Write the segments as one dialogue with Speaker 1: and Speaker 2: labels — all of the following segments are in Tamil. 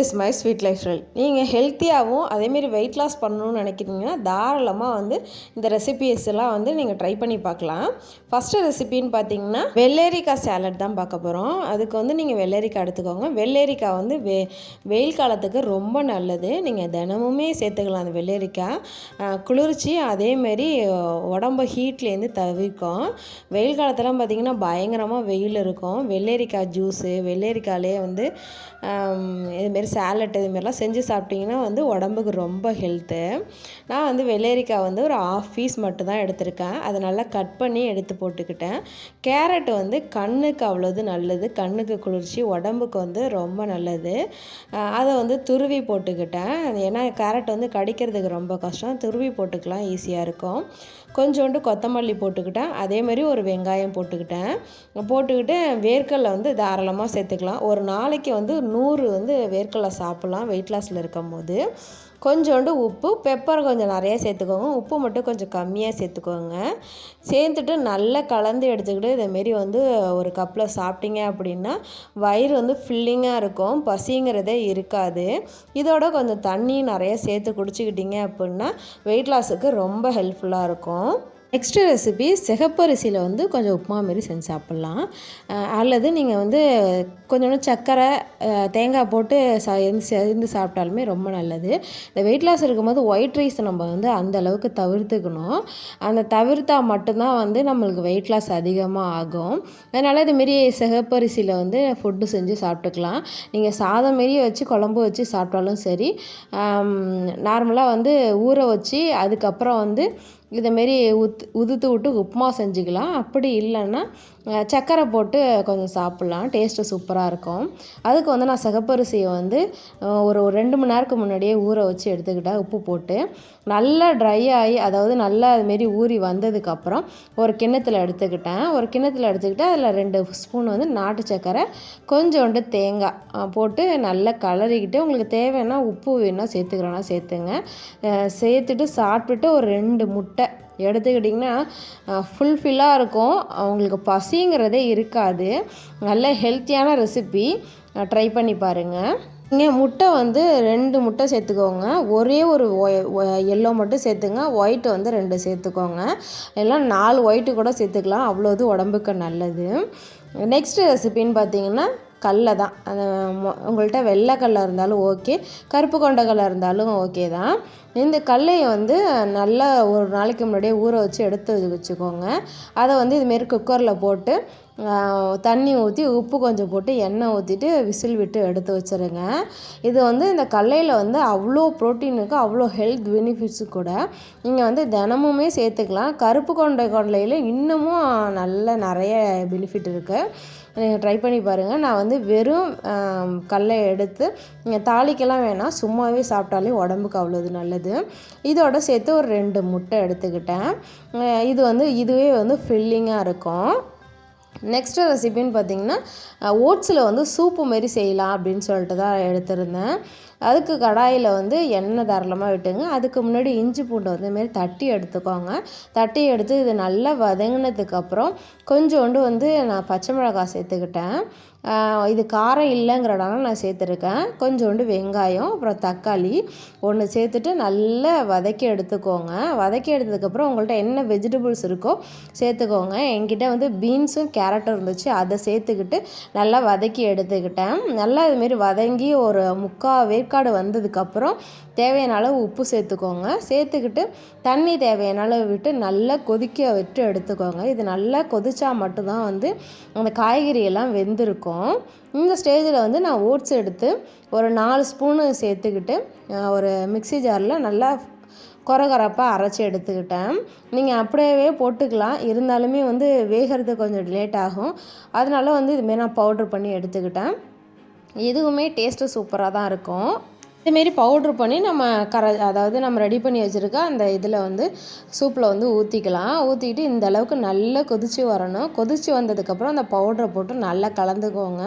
Speaker 1: Is my sweet lifestyle நீங்கள் ஹெல்த்தியாகவும் அதேமாரி வெயிட் லாஸ் பண்ணணும்னு நினைக்கிறீங்கன்னா தாராளமாக வந்து இந்த ரெசிபிஸ் எல்லாம் வந்து நீங்கள் ட்ரை பண்ணி பார்க்கலாம். ஃபஸ்ட்டு ரெசிபின்னு பார்த்தீங்கன்னா வெள்ளரிக்காய் சேலட் தான் பார்க்க போகிறோம் அதுக்கு வந்து நீங்கள் வெள்ளரிக்காய் எடுத்துக்கோங்க. வெள்ளரிக்காய் வந்து வெ வெயில் காலத்துக்கு ரொம்ப நல்லது. நீங்கள் தினமுமே சேர்த்துக்கலாம் அந்த வெள்ளரிக்காய். குளிர்ச்சி அதேமாரி உடம்ப ஹீட்லேருந்து தவிர்க்கும். வெயில் காலத்தெல்லாம் பார்த்திங்கன்னா பயங்கரமாக வெயில் இருக்கும். வெள்ளரிக்காய் ஜூஸு வெள்ளரிக்காயிலே வந்து இதுமாரி சேலட் இதுமாரிலாம் செஞ்சு சாப்பிட்டிங்கன்னா வந்து உடம்புக்கு ரொம்ப ஹெல்த்து நான் வந்து வெள்ளரிக்காய் வந்து ஒரு ஆஃப் பீஸ் மட்டும் தான் எடுத்திருக்கேன். அதை நல்லா கட் பண்ணி எடுத்து போட்டுக்கிட்டேன். கேரட் வந்து கண்ணுக்கு அவ்வளோது நல்லது. கண்ணுக்கு குளிர்ச்சி உடம்புக்கு வந்து ரொம்ப நல்லது. அதை வந்து துருவி போட்டுக்கிட்டேன். ஏன்னா கேரட் வந்து கடிக்கிறதுக்கு ரொம்ப கஷ்டம். துருவி போட்டுக்கலாம் ஈஸியாக இருக்கும். கொஞ்சோண்டு கொத்தமல்லி போட்டுக்கிட்டேன். அதேமாதிரி ஒரு வெங்காயம் போட்டுக்கிட்டேன். போட்டுக்கிட்டு வேர்க்கடலை வந்து தாராளமாக சேர்த்துக்கலாம். ஒரு நாளைக்கு வந்து நூறு வந்து வேர்க்கடலை சாப்பிட்லாம் வெயிட் லாஸில் இருக்கும் போது கொஞ்சோண்டு உப்பு பெப்பர் கொஞ்சம் நிறைய சேர்த்துக்கோங்க. உப்பு மட்டும் கொஞ்சம் கம்மியாக சேர்த்துக்கோங்க. சேர்த்துட்டு நல்லா கலந்து எடுத்துக்கிட்டு இதேமாரி வந்து ஒரு கப்பில் சாப்பிட்டீங்க அப்படின்னா வயிறு வந்து ஃபில்லிங்காக இருக்கும். பசிங்கிறதே இருக்காது. இதோட கொஞ்சம் தண்ணி நிறைய சேர்த்து குடிச்சிக்கிட்டிங்க அப்படின்னா வெயிட் லாஸுக்கு ரொம்ப ஹெல்ப்ஃபுல்லாக இருக்கும். நெக்ஸ்ட்டு ரெசிபி சிகப்பரிசியில் வந்து கொஞ்சம் உப்புமா மாரி செஞ்சு சாப்பிட்லாம். அல்லது நீங்கள் வந்து கொஞ்சோண்டு சர்க்கரை தேங்காய் போட்டு ச இருந்து சாப்பிட்டாலுமே ரொம்ப நல்லது. இந்த வெயிட் லாஸ் இருக்கும்போது ஒயிட் ரைஸ் நம்ம வந்து அந்த அளவுக்கு தவிர்த்துக்கணும். அந்த தவிர்த்தா மட்டும்தான் வந்து நம்மளுக்கு வெயிட் லாஸ் அதிகமாக ஆகும். அதனால் இதுமாரி சிகப்பரிசியில் வந்து ஃபுட்டு செஞ்சு சாப்பிட்டுக்கலாம். நீங்கள் சாதம் மாரி வச்சு குழம்பு வச்சு சாப்பிட்டாலும் சரி நார்மலாக வந்து ஊற வச்சு அதுக்கப்புறம் வந்து இதமாரி உத் உதுத்து விட்டு உப்புமா செஞ்சுக்கலாம். அப்படி இல்லைன்னா சர்க்கரை போட்டு கொஞ்சம் சாப்பிட்லாம். டேஸ்ட்டு சூப்பராக இருக்கும். அதுக்கு வந்து நான் சிகப்பரிசியை வந்து ஒரு ரெண்டு மணி நேரத்துக்கு முன்னாடியே ஊற வச்சு எடுத்துக்கிட்டேன். உப்பு போட்டு நல்லா ட்ரை ஆகி அதாவது நல்லா அதுமாரி ஊறி வந்ததுக்கப்புறம் ஒரு கிண்ணத்தில் எடுத்துக்கிட்டேன். ஒரு கிண்ணத்தில் எடுத்துக்கிட்டு அதில் ரெண்டு ஸ்பூன் வந்து நாட்டு சர்க்கரை கொஞ்சோண்டு தேங்காய் போட்டு நல்லா கலரிக்கிட்டு உங்களுக்கு தேவைன்னா உப்பு வேணால் சேர்த்துக்கிறோன்னா சேர்த்துங்க. சேர்த்துட்டு சாப்பிட்டுட்டு ஒரு ரெண்டு முட்டை எடுத்துக்கிட்டிங்கன்னா ஃபுல்ஃபில்லாக இருக்கும். அவங்களுக்கு பசிங்கிறதே இருக்காது. நல்ல ஹெல்த்தியான ரெசிபி ட்ரை பண்ணி பாருங்கள் நீங்கள் முட்டை வந்து ரெண்டு முட்டை சேர்த்துக்கோங்க. ஒரே ஒரு எல்லோ மட்டும் சேர்த்துங்க. ஒயிட் வந்து ரெண்டு சேர்த்துக்கோங்க. எல்லாம் நாலு ஒயிட்டு கூட சேர்த்துக்கலாம். அவ்வளோது உடம்புக்கு நல்லது. நெக்ஸ்ட்டு ரெசிபின்னு பார்த்தீங்கன்னா கல்லை தான் அந்த உங்கள்கிட்ட வெள்ளை கல்லாக இருந்தாலும் ஓகே கருப்பு கொண்ட கல்லாக இருந்தாலும் ஓகே தான். இந்த கல்லையை வந்து நல்லா ஒரு நாளைக்கு முன்னாடியே ஊற வச்சு எடுத்து வச்சுக்கோங்க. அதை வந்து இதுமாரி குக்கரில் போட்டு தண்ணி ஊற்றி உப்பு கொஞ்சம் போட்டு எண்ணெய் ஊற்றிட்டு விசில் விட்டு எடுத்து வச்சுருங்க. இது வந்து இந்த கடலையில் வந்து அவ்வளோ ப்ரோட்டீனுக்கு அவ்வளோ ஹெல்த் பெனிஃபிட்ஸு கூட. நீங்கள் வந்து தினமுமே சேர்த்துக்கலாம். கருப்பு கொண்டை கொண்டையில் இன்னமும் நல்ல நிறைய பெனிஃபிட் இருக்குது நீங்கள் ட்ரை பண்ணி பாருங்கள் நான் வந்து வெறும் கடலை எடுத்து நீங்கள் தாளிக்கெல்லாம் வேணாம். சும்மாவே சாப்பிட்டாலே உடம்புக்கு அவ்வளோது நல்லது. இதோட சேர்த்து ஒரு ரெண்டு முட்டை எடுத்துக்கிட்டேன். இது வந்து இதுவே வந்து ஃபில்லிங்காக இருக்கும். நெக்ஸ்ட்டு ரெசிபின்னு பார்த்தீங்கன்னா ஓட்ஸில் வந்து சூப்பு மாரி செய்யலாம் அப்படின்னு சொல்லிட்டு தான் எடுத்திருந்தேன். அதுக்கு கடாயில் வந்து எண்ணெய் தாராளமாக விட்டுங்க. அதுக்கு முன்னாடி இஞ்சி பூண்டு வந்து இதுமாரி தட்டி எடுத்துக்கோங்க. தட்டி எடுத்து இது நல்லா வதங்கினதுக்கப்புறம் கொஞ்சோண்டு வந்து நான் பச்சை மிளகாய் சேர்த்துக்கிட்டேன். இது காரம் இல்லைங்கிறனால நான் சேர்த்துருக்கேன். கொஞ்சோண்டு வெங்காயம் அப்புறம் தக்காளி ஒன்று சேர்த்துட்டு நல்லா வதக்கி எடுத்துக்கோங்க. வதக்கி எடுத்ததுக்கப்புறம் உங்கள்கிட்ட என்ன வெஜிடபிள்ஸ் இருக்கோ சேர்த்துக்கோங்க. என்கிட்ட வந்து பீன்ஸும் கேரட்டும் இருந்துச்சு. அதை சேர்த்துக்கிட்டு நல்லா வதக்கி எடுத்துக்கிட்டேன். நல்லா இதுமாரி வதங்கி ஒரு முக்கால் வேக்காடு வந்ததுக்கப்புறம் தேவையான அளவு உப்பு சேர்த்துக்கோங்க. சேர்த்துக்கிட்டு தண்ணி தேவையான அளவு விட்டு நல்லா கொதிக்க விட்டு எடுத்துக்கோங்க. இது நல்லா கொதிச்சா மட்டும்தான் வந்து அந்த காய்கறியெல்லாம் வெந்திருக்கும். இந்த ஸ்டேஜில் வந்து நான் ஓட்ஸ் எடுத்து ஒரு நாலு ஸ்பூனு சேர்த்துக்கிட்டு ஒரு மிக்சி ஜாரில் நல்லா கொரகொரப்பாக அரைச்சி எடுத்துக்கிட்டேன். நீங்கள் அப்படியே போட்டுக்கலாம். இருந்தாலுமே வந்து வேகிறது கொஞ்சம் லேட் ஆகும். அதனால வந்து இதுமாரி நான் பவுட்ரு பண்ணி எடுத்துக்கிட்டேன். இதுவுமே டேஸ்ட்டு சூப்பராக தான் இருக்கும். இதுமாரி பவுட்ரு பண்ணி நம்ம கர அதாவது நம்ம ரெடி பண்ணி வச்சுருக்க அந்த இதில் வந்து சூப்பில் வந்து ஊற்றிக்கலாம் ஊற்றிக்கிட்டு இந்த அளவுக்கு நல்லா கொதித்து வரணும். கொதித்து வந்ததுக்கப்புறம் அந்த பவுட்ரை போட்டு நல்லா கலந்துக்கோங்க.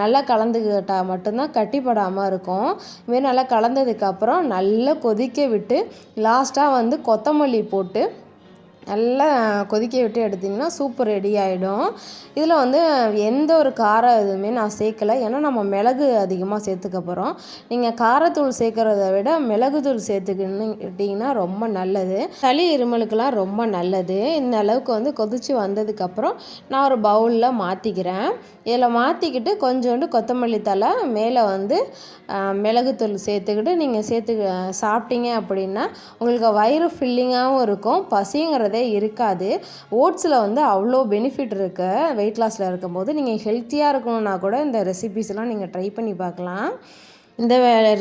Speaker 1: நல்லா கலந்துக்கிட்டால் மட்டும்தான் கட்டிப்படாமல் இருக்கும். இதுமாரி நல்லா கலந்ததுக்கப்புறம் நல்லா கொதிக்க விட்டு லாஸ்ட்டாக வந்து கொத்தமல்லி போட்டு நல்லா கொதிக்க விட்டு எடுத்திங்கன்னா சூப்பர் ரெடி ஆகிடும் இதில் வந்து எந்த ஒரு காரம் எதுவுமே நான் சேர்க்கலை. ஏன்னா நம்ம மிளகு அதிகமாக சேர்த்துக்க போகிறோம் நீங்கள் காரத்தூள் சேர்க்குறத விட மிளகுத்தூள் சேர்த்துக்கிட்டிங்கன்னா ரொம்ப நல்லது. சளி இருமலுக்கெல்லாம் ரொம்ப நல்லது. இந்த அளவுக்கு வந்து கொதித்து வந்ததுக்கப்புறம் நான் ஒரு பவுலில் மாற்றிக்கிறேன் இதில் மாற்றிக்கிட்டு கொஞ்சோண்டு கொத்தமல்லி தலை மேலே வந்து மிளகுத்தூள் சேர்த்துக்கிட்டு நீங்கள் சேர்த்து சாப்பிட்டீங்க அப்படின்னா உங்களுக்கு வயிறு ஃபில்லிங்காகவும் இருக்கும். பசிங்கிறது இருக்காது. ஓட்ஸில் வந்து அவ்வளோ பெனிஃபிட் இருக்குது வெயிட் லாஸில் இருக்கும்போது நீங்கள் ஹெல்த்தியாக இருக்கணும்னா கூட இந்த ரெசிபீஸ்லாம் நீங்கள் ட்ரை பண்ணி பார்க்கலாம். இந்த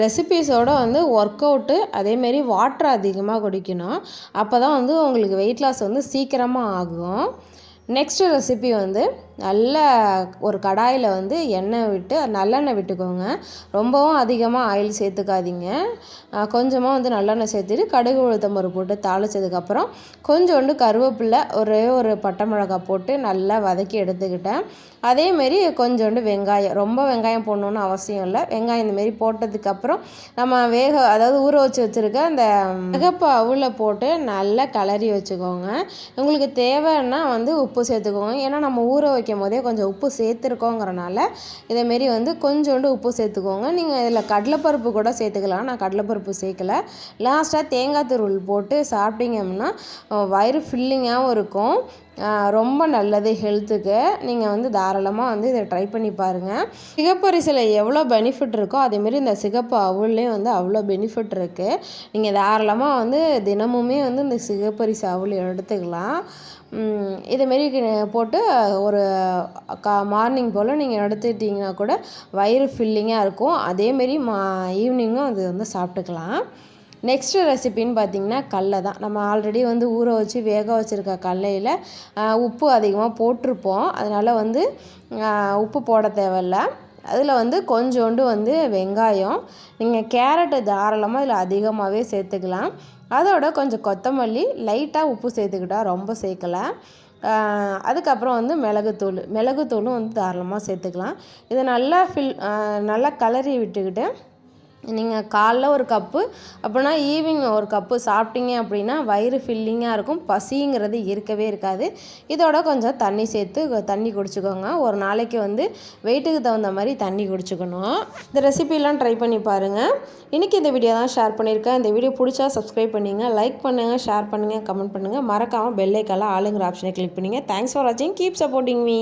Speaker 1: ரெசிபீஸோடு வந்து ஒர்க் அவுட்டு அதேமாரி வாட்டர் அதிகமாக குடிக்கணும். அப்போ தான் வந்து உங்களுக்கு வெயிட் லாஸ் வந்து சீக்கிரமாக ஆகும். நெக்ஸ்ட்டு ரெசிபி வந்து நல்ல ஒரு கடாயில் வந்து எண்ணெய் விட்டு நல்லெண்ணெய் விட்டுக்கோங்க. ரொம்பவும் அதிகமாக ஆயில் சேர்த்துக்காதீங்க. கொஞ்சமாக வந்து நல்லெண்ணெய் சேர்த்துட்டு கடுகு உளுத்தம் பருப்பு போட்டு தாளித்ததுக்கப்புறம் கொஞ்சோண்டு கருவேப்பில்லை ஒரே ஒரு பட்டை மிளகாய் போட்டு நல்லா வதக்கி எடுத்துக்கிட்டேன். அதேமாரி கொஞ்சோண்டு வெங்காயம். ரொம்ப வெங்காயம் போடணுன்னு அவசியம் இல்லை. வெங்காயம் இந்தமாரி போட்டதுக்கப்புறம் நம்ம வேக அதாவது ஊற வச்சு வச்சுருக்க அந்த மிகப்பு அவுளை போட்டு நல்லா கிளறி வச்சுக்கோங்க. உங்களுக்கு தேவைன்னா வந்து உப்பு சேர்த்துக்கோங்க. ஏன்னா நம்ம ஊற வைக்க வைக்கும் போதே கொஞ்சம் உப்பு சேர்த்துருக்கோங்கிறனால இதேமாரி வந்து கொஞ்சோண்டு உப்பு சேர்த்துக்கோங்க. நீங்கள் இதில் கடலைப்பருப்பு கூட சேர்த்துக்கலாம். நான் கடலைப்பருப்பு சேர்க்கல. லாஸ்ட்டாக தேங்காய் துருள் போட்டு சாப்பிட்டீங்கன்னா வயிறு ஃபில்லிங்காகவும் இருக்கும். ரொம்ப நல்லது ஹெல்த்துக்கு. நீங்கள் வந்து தாராளமாக வந்து இதை ட்ரை பண்ணி பாருங்கள் சிகப்பரிசியில் எவ்வளோ பெனிஃபிட் இருக்கோ அதேமாரி இந்த சிகப்பு அவுள்லேயும் வந்து அவ்வளோ பெனிஃபிட் இருக்குது நீங்கள் தாராளமாக வந்து தினமுமே வந்து இந்த சிகப்பரிசி அவுள் எடுத்துக்கலாம். இதுமாரி போட்டு ஒரு கா மார்னிங் போல் நீங்கள் எடுத்துக்கிட்டிங்கன்னா கூட வயிறு ஃபில்லிங்காக இருக்கும். அதேமாரி மா ஈவினிங்கும் அது வந்து சாப்பிட்டுக்கலாம். நெக்ஸ்ட்டு ரெசிபின்னு பார்த்திங்கன்னா கடல தான். நம்ம ஆல்ரெடி வந்து ஊற வச்சு வேக வச்சுருக்க கடலையில் உப்பு அதிகமாக போட்டிருப்போம். அதனால் வந்து உப்பு போட தேவையில்ல. அதில் வந்து கொஞ்சோண்டு வந்து வெங்காயம். நீங்கள் கேரட்டு தாராளமாக இதில் அதிகமாகவே சேர்த்துக்கலாம். அதோட கொஞ்சம் கொத்தமல்லி லைட்டாக உப்பு சேர்த்துக்கிட்டால் ரொம்ப சேர்க்கலை. அதுக்கப்புறம் வந்து மிளகுத்தூள். மிளகுத்தூளும் வந்து தாராளமாக சேர்த்துக்கலாம். இதை நல்லா ஃபில் நல்லா கலரி விட்டுக்கிட்டு நீங்கள் காலைல ஒரு கப்பு அப்படின்னா ஈவினிங் ஒரு கப்பு சாப்பிட்டீங்க அப்படின்னா வயிறு ஃபில்லிங்காக இருக்கும் பசிங்கிறது இருக்கவே இருக்காது. இதோட கொஞ்சம் தண்ணி சேர்த்து தண்ணி குடிச்சிக்கோங்க. ஒரு நாளைக்கு வந்து வெயிட்டுக்கு தகுந்த மாதிரி தண்ணி குடிச்சிக்கணும். இந்த ரெசிபிலாம் ட்ரை பண்ணி பாருங்கள் இன்றைக்கி இந்த வீடியோ தான் ஷேர் பண்ணியிருக்கேன். இந்த வீடியோ பிடிச்சா சப்ஸ்கிரைப் பண்ணிங்க லைக் பண்ணுங்கள் ஷேர் பண்ணுங்கள் கமெண்ட் பண்ணுங்கள் மறக்காமல் பெல்லைக்கெல்லாம் ஆளுங்கிற ஆப்ஷனை கிளிக் பண்ணுங்கள் தேங்க்ஸ் ஃபார் வாட்சிங் கீப் சப்போர்ட்டிங் மீ